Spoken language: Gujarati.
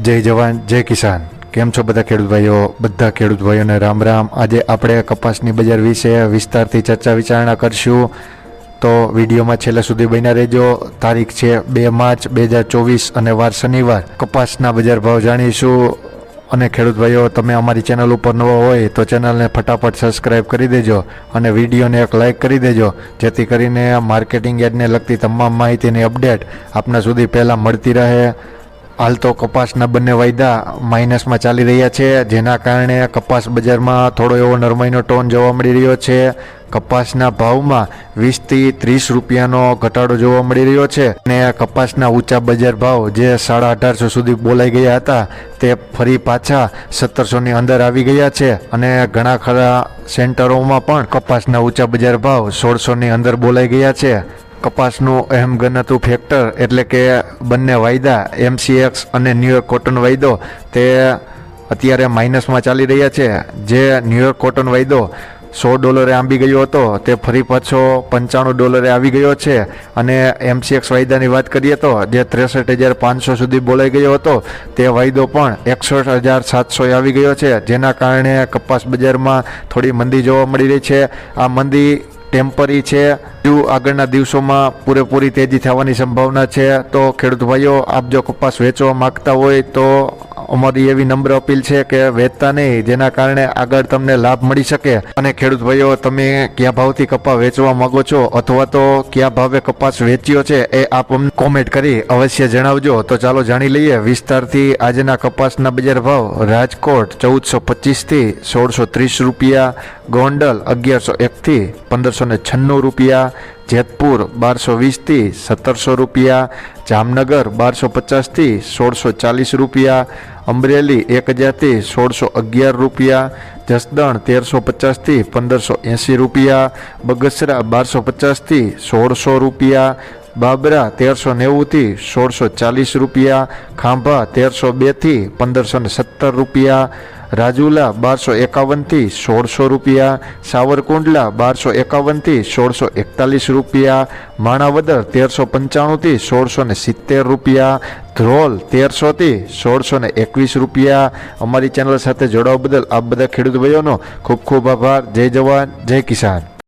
જય જવાન, જય કિસાન. કેમ છો બધા ખેડૂત ભાઈઓ? બધા ખેડૂત ભાઈઓને રામ રામ. આજે આપણે કપાસની બજાર વિશે વિસ્તારથી ચર્ચા વિચારણા કરશું. તો વિડીયોમાં છેલ્લા સુધી બન્યા રહેજો. તારીખ છે બે માર્ચ બે હજાર ચોવીસ અને વાર શનિવાર. કપાસના બજાર ભાવ જાણીશું. અને ખેડૂત ભાઈઓ, તમે અમારી ચેનલ ઉપર નવો હોય તો ચેનલને ફટાફટ સબસ્ક્રાઇબ કરી દેજો અને વિડીયોને એક લાઇક કરી દેજો. જેથી કરીને માર્કેટિંગ એડને લગતી તમામ માહિતીની અપડેટ આપના સુધી પહેલાં મળતી રહે. હાલ તો કપાસના બંને વાયદા માઇનસમાં ચાલી રહ્યા છે, જેના કારણે કપાસ બજારમાં થોડો એવો નરમાઈનો ટોન જોવા મળી રહ્યો છે. કપાસના ભાવમાં વીસથી ત્રીસ રૂપિયાનો ઘટાડો જોવા મળી રહ્યો છે અને કપાસના ઊંચા બજાર ભાવ જે સાડા અઢારસો સુધી બોલાઈ ગયા હતા, તે ફરી પાછા સત્તરસોની અંદર આવી ગયા છે અને ઘણા ખરા સેન્ટરોમાં પણ કપાસના ઊંચા બજાર ભાવ સોળસોની અંદર બોલાઈ ગયા છે. કપાસનું અહેમ ગણાતું ફેક્ટર એટલે કે બંને વાયદા એમસીએક્સ અને ન્યુયોર્ક કોટન વાયદો, તે અત્યારે માઇનસમાં ચાલી રહ્યા છે. જે ન્યુયોર્ક કોટન વાયદો સો ડોલરે આંબી ગયો હતો, તે ફરી પાછો પંચાણું ડોલરે આવી ગયો છે. અને એમસીએક્સ વાયદાની વાત કરીએ તો, જે ત્રેસઠ હજાર પાંચસો સુધી બોલાઈ ગયો હતો, તે વાયદો પણ એકસઠ હજાર સાતસો આવી ગયો છે. જેના કારણે કપાસ બજારમાં થોડી મંદી જોવા મળી રહી છે. આ મંદી ટેમ્પરી છે. હજુ આગળના દિવસોમાં પૂરેપૂરી તેજી થવાની સંભાવના છે. તો ખેડૂત ભાઈઓ, આપ જો કપાસ વેચવા માંગતા હોય તો અમારી એવી નમ્ર અપીલ છે કે વેચતા નહીં, જેના કારણે આગળ તમને લાભ મળી શકે. અને ખેડૂત ભાઈઓ, તમે કયા ભાવથી કપાસ વેચવા માંગો છો અથવા તો કયા ભાવે કપાસ વેચ્યો છે એ આપ અમને કોમેન્ટ કરી અવશ્ય જણાવજો. તો ચાલો જાણી લઈએ વિસ્તારથી આજના કપાસના બજાર ભાવ. રાજકોટ ચૌદસો પચીસથી સોળસો ત્રીસ રૂપિયા, ગોંડલ અગિયારસો એકથી પંદરસો ને છન્નું રૂપિયા જેતપુર બારસો વીસથી સત્તરસો રૂપિયા, જામનગર બારસો પચાસથી સોળસો ચાલીસ રૂપિયા, અમરેલી એક હજારથી સોળસો અગિયાર રૂપિયા, જસદણ તેરસો પચાસથી પંદરસો એંસી રૂપિયા, બગસરા બારસો પચાસથી સોળસો રૂપિયા, બાબરા તેરસો નેવુંથી સોળસો ચાલીસ રૂપિયા, ખાંભા તેરસો બેથી પંદરસો ને સત્તર રૂપિયા રાજુલા બારસો એકાવનથી સોળસો રૂપિયા, સાવરકુંડલા બારસો એકાવનથી સોળસો એકતાલીસ રૂપિયા, માણાવદર તેરસો પંચાણુંથી સોળસો ને સિત્તેર રૂપિયા, ધ્રોલ તેરસોથી સોળસો ને એકવીસ રૂપિયા. અમારી ચેનલ સાથે જોડાવા બદલ આપ બધા ખેડૂત ભાઈઓનો ખૂબ ખૂબ આભાર. જય જવાન, જય કિસાન.